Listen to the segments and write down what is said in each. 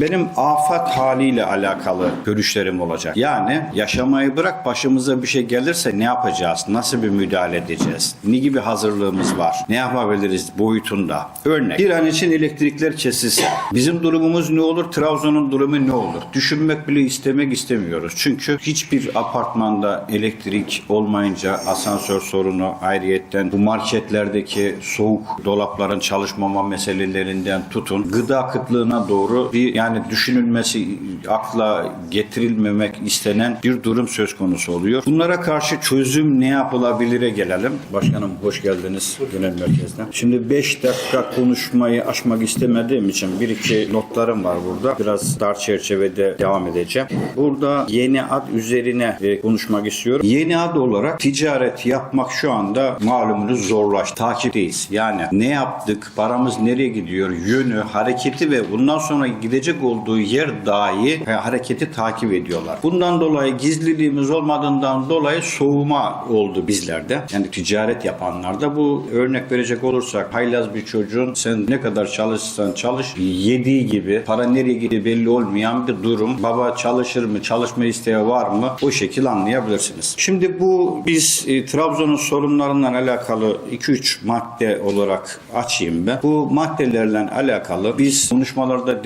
Benim afat haliyle alakalı görüşlerim olacak. Yani yaşamayı bırak başımıza bir şey gelirse ne yapacağız? Nasıl bir müdahale edeceğiz? Ne gibi hazırlığımız var? Ne yapabiliriz boyutunda? Örnek. Bir an için elektrikler kesilse bizim durumumuz ne olur? Trabzon'un durumu ne olur? Düşünmek bile istemek istemiyoruz. Çünkü hiçbir apartmanda elektrik olmayınca asansör sorunu ayrıyetten bu marketlerdeki soğuk dolapların çalışmama meselelerinden tutun gıda kıtlığına doğru bir yani düşünülmesi akla getirilmemek istenen bir durum söz konusu oluyor. Bunlara karşı çözüm ne yapılabilire gelelim. Başkanım hoş geldiniz genel merkezden. Şimdi 5 dakika konuşmayı aşmak istemediğim için bir iki notlarım var burada. Biraz dar çerçevede devam edeceğim. Burada yeni ad üzerine konuşmak istiyorum. Yeni ad olarak ticaret yapmak şu anda malumunuz zorlaştı. Takipteyiz. Yani ne yaptık, paramız nereye gidiyor, yönü, hareketi ve bundan sonra gidecek olduğu yer dahi e, hareketi takip ediyorlar. Bundan dolayı gizliliğimiz olmadığından dolayı soğuma oldu bizlerde. Yani ticaret yapanlarda bu örnek verecek olursak haylaz bir çocuğun sen ne kadar çalışsan çalış yediği gibi para nereye gidiyor belli olmayan bir durum. Baba çalışır mı, çalışma isteği var mı? O şekil anlayabilirsiniz. Şimdi bu biz e, Trabzon'un sorunlarından alakalı 2-3 madde olarak açayım ben. Bu maddelerle alakalı biz konuşmalarda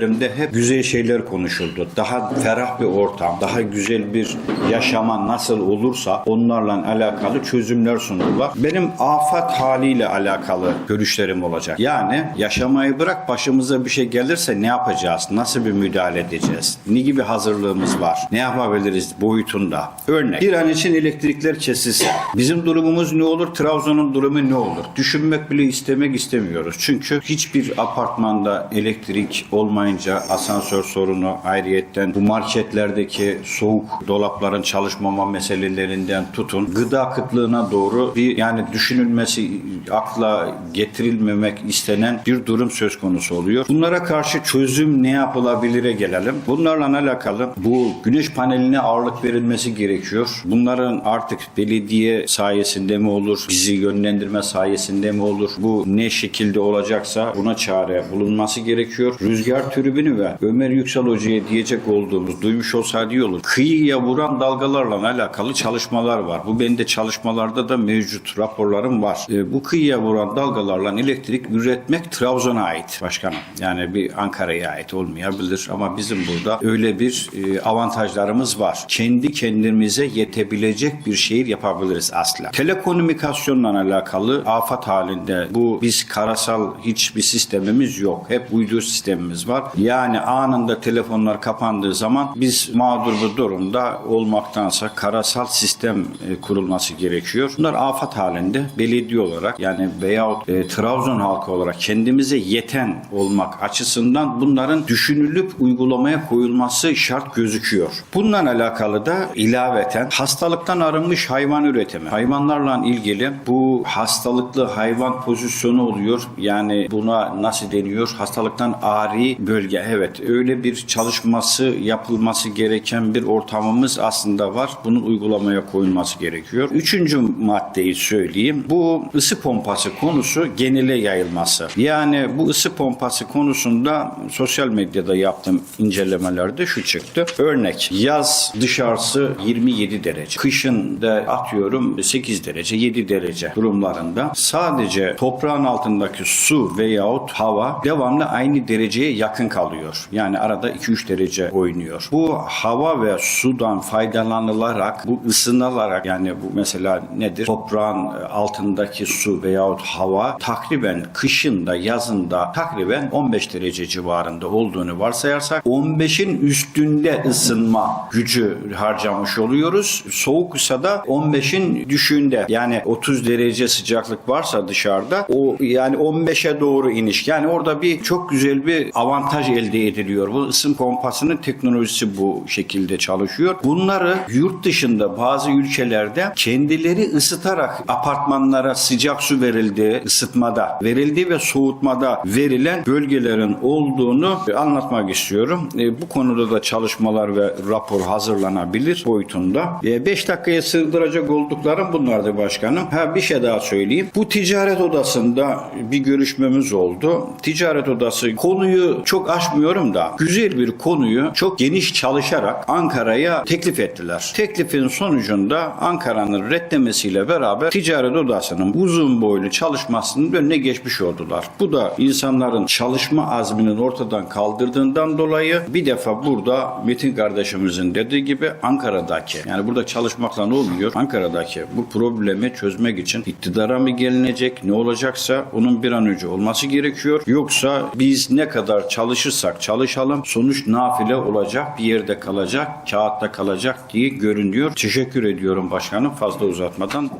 dinlediklerimde hep güzel şeyler konuşuldu. Daha ferah bir ortam, daha güzel bir yaşama nasıl olursa onlarla alakalı çözümler sundular. Benim afat haliyle alakalı görüşlerim olacak. Yani yaşamayı bırak başımıza bir şey gelirse ne yapacağız? Nasıl bir müdahale edeceğiz? Ne gibi hazırlığımız var? Ne yapabiliriz boyutunda? Örnek. Bir an için elektrikler kesilse bizim durumumuz ne olur? Trabzon'un durumu ne olur? Düşünmek bile istemek istemiyoruz. Çünkü hiçbir apartmanda elektrik olmayınca asansör sorunu ayrıyetten bu marketlerdeki soğuk dolapların çalışmama meselelerinden tutun gıda kıtlığına doğru bir yani düşünülmesi akla getirilmemek istenen bir durum söz konusu oluyor. Bunlara karşı çözüm ne yapılabilire gelelim. Bunlarla alakalı bu güneş paneline ağırlık verilmesi gerekiyor. Bunların artık belediye sayesinde mi olur, bizi yönlendirme sayesinde mi olur? Bu ne şekilde olacaksa buna çare bulunması gerekiyor. Rüzgar tribünü ve Ömer Yüksel Hoca'ya diyecek olduğumuz duymuş olsaydı iyi olur. Kıyıya vuran dalgalarla alakalı çalışmalar var. Bu bende çalışmalarda da mevcut raporlarım var. E, bu kıyıya vuran dalgalarla elektrik üretmek Trabzon'a ait başkanım. Yani bir Ankara'ya ait olmayabilir ama bizim burada öyle bir e, avantajlarımız var. Kendi kendimize yetebilecek bir şehir yapabiliriz asla. Telekomünikasyonla alakalı afat halinde bu biz karasal hiçbir sistemimiz yok. Hep uydu sistemimiz var. Yani anında telefonlar kapandığı zaman biz mağdur bir durumda olmaktansa karasal sistem e, kurulması gerekiyor. Bunlar afat halinde belediye olarak yani veyahut e, Trabzon halkı olarak kendimize yeten olmak açısından bunların düşünülüp uygulamaya koyulması şart gözüküyor. Bununla alakalı da ilaveten hastalıktan arınmış hayvan üretimi. Hayvanlarla ilgili bu hastalıklı hayvan pozisyonu oluyor. Yani buna nasıl deniyor? Hastalıktan ari bölge. Evet öyle bir çalışması yapılması gereken bir ortamımız aslında var. Bunun uygulamaya koyulması gerekiyor. Üçüncü maddeyi söyleyeyim. Bu ısı pompası konusu genele yayılması. Yani bu ısı pompası konusunda sosyal medyada yaptığım incelemelerde şu çıktı. Örnek yaz dışarısı 27 derece. Kışın da atıyorum 8 derece 7 derece durumlarında sadece toprağın altındaki su veyahut hava devamlı aynı dereceye yakın kalıyor. Yani arada 2-3 derece oynuyor. Bu hava ve sudan faydalanılarak bu ısınılarak yani bu mesela nedir? Toprağın altındaki su veyahut hava takriben kışında yazında takriben 15 derece civarında olduğunu varsayarsak 15'in üstünde ısınma gücü harcamış oluyoruz. Soğuksa da 15'in düşüğünde yani 30 derece sıcaklık varsa dışarıda o yani 15'e doğru iniş. Yani orada bir çok güzel bir avantaj elde ediliyor. Bu ısın pompasının teknolojisi bu şekilde çalışıyor. Bunları yurt dışında bazı ülkelerde kendileri ısıtarak apartmanlara sıcak su verildiği, ısıtmada verildiği ve soğutmada verilen bölgelerin olduğunu anlatmak istiyorum. E, bu konuda da çalışmalar ve rapor hazırlanabilir boyutunda. 5 dakikaya sığdıracak olduklarım bunlardı başkanım. Ha bir şey daha söyleyeyim. Bu ticaret odasında bir görüşmemiz oldu. Ticaret odası konuyu çok çok aşmıyorum da güzel bir konuyu çok geniş çalışarak Ankara'ya teklif ettiler. Teklifin sonucunda Ankara'nın reddemesiyle beraber ticaret odasının uzun boylu çalışmasının önüne geçmiş oldular. Bu da insanların çalışma azminin ortadan kaldırdığından dolayı bir defa burada Metin kardeşimizin dediği gibi Ankara'daki yani burada çalışmakla ne oluyor? Ankara'daki bu problemi çözmek için iktidara mı gelinecek ne olacaksa onun bir an önce olması gerekiyor. Yoksa biz ne kadar çalışırsak çalışalım sonuç nafile olacak bir yerde kalacak kağıtta kalacak diye görünüyor. Teşekkür ediyorum başkanım fazla uzatmadan.